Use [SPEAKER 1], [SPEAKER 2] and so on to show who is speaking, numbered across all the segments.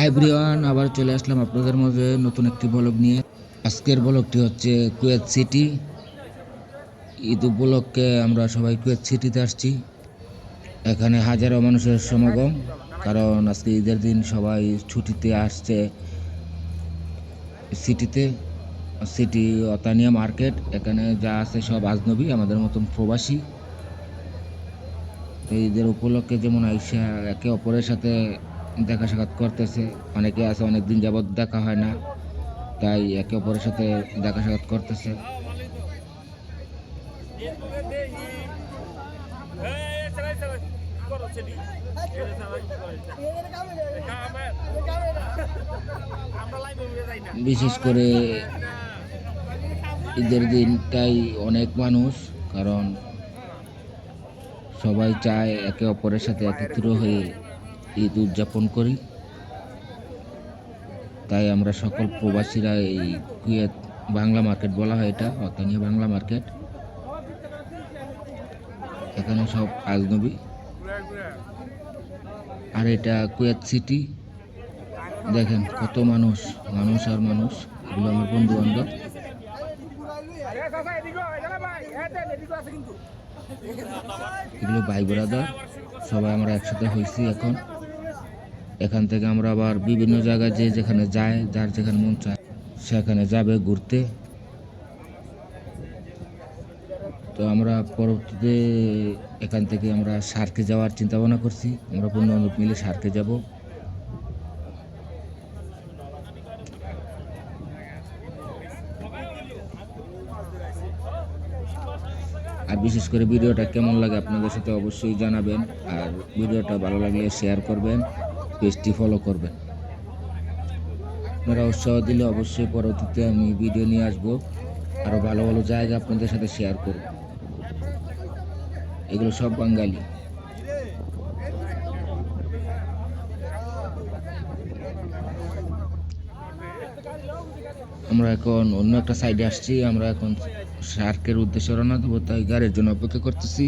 [SPEAKER 1] High ব্রিওয়ান আবার চলে আসলাম আপনাদের মাঝে নতুন একটি ব্লগ নিয়ে। আজকের ব্লগটি হচ্ছে কুয়েত সিটি ঈদ উপলক্ষে আমরা সবাই কুয়েত সিটিতে আসছি। এখানে হাজারো মানুষের সমাগম, কারণ আজকে ঈদের দিন সবাই ছুটিতে আসছে সিটিতে সিটি অতানিয়া মার্কেট, এখানে যা আছে সব আজনবী, আমাদের মতন প্রবাসী। তো ঈদের উপলক্ষে যেমন আইসা একে অপরের সাথে দেখা সাক্ষাৎ করতেছে। অনেকে আছে অনেক দিন যাবৎ দেখা হয় না। তাই একে অপরের সাথে দেখা সাক্ষাৎ করতেছে। বিশেষ করে ঈদের দিনটাই অনেক মানুষ, কারণ সবাই চায় একে অপরের সাথে একত্র হয়ে ঈদ উদযাপন করি। তাই আমরা সকল প্রবাসীরা এই কুয়েত বাংলা মার্কেট বলা হয় এটা অতানিয়া বাংলা মার্কেট। এখানে সব আজনবী। আর এটা কুয়েত সিটি। দেখেন কত মানুষ মানুষ আর মানুষ। এগুলো আমার বন্ধু বান্ধব এগুলো ভাই ব্রাদার সবাই আমরা একসাথে হয়েছি এখন। এখান থেকে আমরা আবার বিভিন্ন জায়গায় যে যেখানে যায়, যার যেখানে মন চায়, সেখানে যাবে ঘুরতে। তো আমরা পরবর্তীতে এখান থেকে আমরা সার্কে যাওয়ার চিন্তা ভাবনা করছি। আমরা বন্ধু বান্ধব মিলে সার্কে যাব। আর বিশেষ করে ভিডিওটা কেমন লাগে আপনাদের সাথে অবশ্যই জানাবেন। আর ভিডিওটা ভালো লাগলে শেয়ার করবেন। পেজটি ফলো করবেন। আপনারা উৎসাহ দিলে অবশ্যই পরবর্তীতে আমি ভিডিও নিয়ে আসব। আরও ভালো ভালো জায়গা আপনাদের সাথে শেয়ার করব। এগুলো সব বাঙালি। আমরা এখন অন্য একটা সাইডে আসছি। আমরা এখন শার্কের উদ্দেশ্যে রওনা দেবো, তাই গাড়ির জন্য অপেক্ষা করতেছি।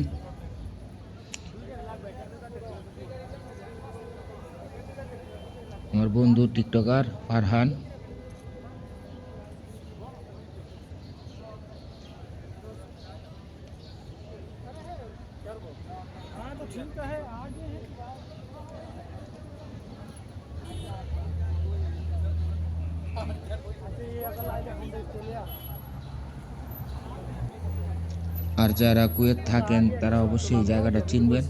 [SPEAKER 1] আমার বন্ধু টিকটকার ফারহান। আর যারা কুয়েত থাকেন, তারা অবশ্যই জায়গাটা চিনবেন।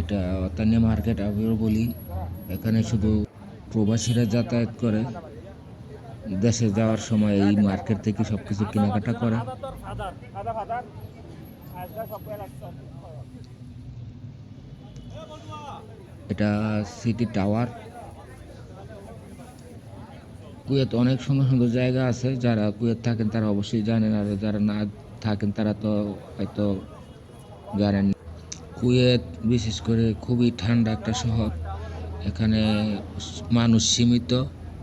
[SPEAKER 1] এটা অতানিয়া মার্কেট আমিও বলি। এখানে শুধু প্রবাসীরা যাতায়াত করে, দেশে যাওয়ার সময় এই মার্কেট থেকে সব কিছু কেনাকাটা করে। এটা সিটি টাওয়ার। কুয়েত অনেক সুন্দর সুন্দর জায়গা আছে, যারা কুয়েত থাকেন তারা অবশ্যই জানেন, আর যারা না থাকেন তারা তো হয়তো জানেন। কুয়েত বিশেষ করে খুবই ঠান্ডা একটা শহর। এখানে মানুষ সীমিত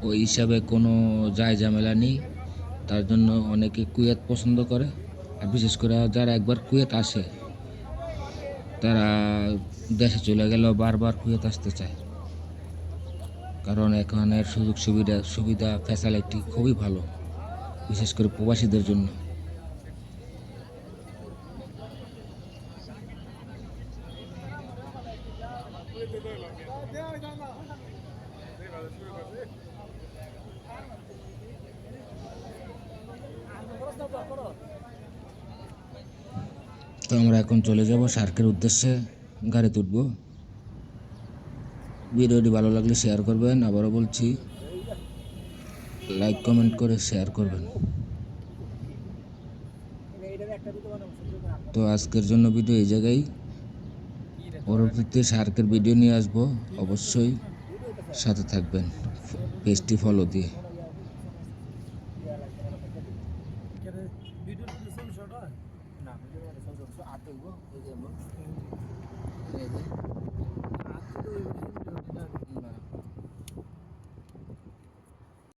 [SPEAKER 1] ওই হিসাবে কোনো যায় ঝামেলা নেই। তার জন্য অনেকে কুয়েত পছন্দ করে, আর বিশেষ করে যারা একবার কুয়েত আসে, তারা দেশে চলে গেলেও বারবার কুয়েত আসতে চায়। কারণ এখানের সুযোগ সুবিধা সুবিধা ফ্যাসিলিটি খুবই ভালো, বিশেষ করে প্রবাসীদের জন্য। তো আমরা এখন চলে যাব শার্কের উদ্দেশ্যে গাড়ি তুলব। ভিডিওটি ভালো লাগলে শেয়ার করবেন, আবারও বলছি লাইক কমেন্ট করে শেয়ার করবেন। তো আজকের জন্য ভিডিও এই জায়গায়। পরবর্তীতে শার্কের ভিডিও নিয়ে আসব। অবশ্যই সাথে থাকবেন। পেজটি ফলো দিয়ে।